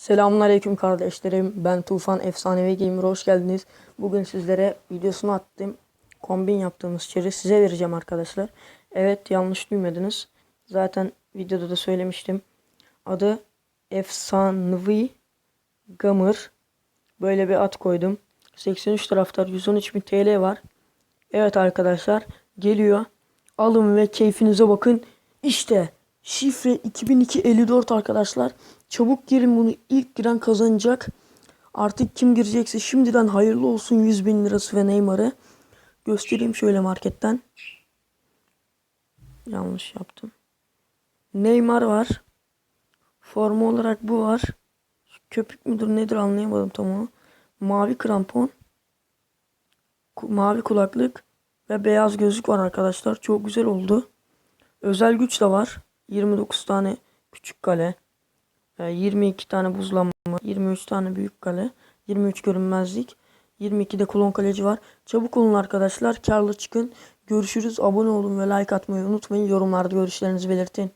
Selamünaleyküm kardeşlerim. Ben Tufan Efsanevi Gamer. Hoş geldiniz. Bugün sizlere videosunu attım. Kombin yaptığımız çeri size vereceğim arkadaşlar. Evet yanlış duymadınız. Zaten videoda da söylemiştim. Adı Efsanevi Gamer. Böyle bir ad koydum. 83 taraftar 113 bin TL var. Evet arkadaşlar geliyor. Alın ve keyfinize bakın. İşte şifre 200254 arkadaşlar. Çabuk girin bunu ilk giren kazanacak. Artık kim girecekse şimdiden hayırlı olsun 100 bin lirası ve Neymar'ı. Göstereyim şöyle marketten. Yanlış yaptım. Neymar var. Forma olarak bu var. Köpük müdür nedir anlayamadım tam onu. Mavi krampon. Mavi kulaklık ve beyaz gözlük var arkadaşlar. Çok güzel oldu. Özel güç de var. 29 tane küçük kale. e, 22 tane buzlanma. 23 tane büyük kale. 23 görünmezlik. 22 de klon kaleci var. Çabuk olun arkadaşlar. Karlı çıkın. Görüşürüz. Abone olun ve like atmayı unutmayın. Yorumlarda görüşlerinizi belirtin.